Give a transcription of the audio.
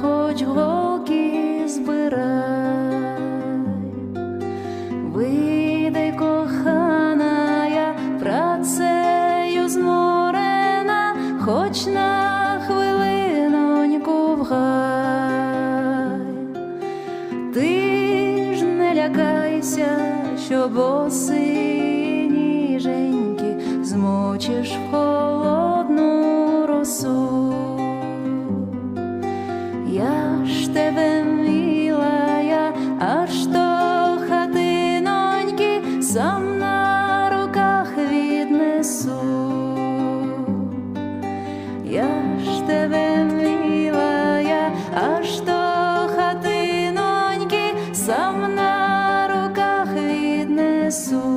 хоч голки збирай. Вийди, кохана, я працею зморена, хоч на хвилиноньку в гай. Ти ж не лякайся, що боси ніженькі змочиш в я ж тебе мила, я аж хатиноньки сам на руках віднесу, я ж тебе мила, я аж до сам на руках віднесу.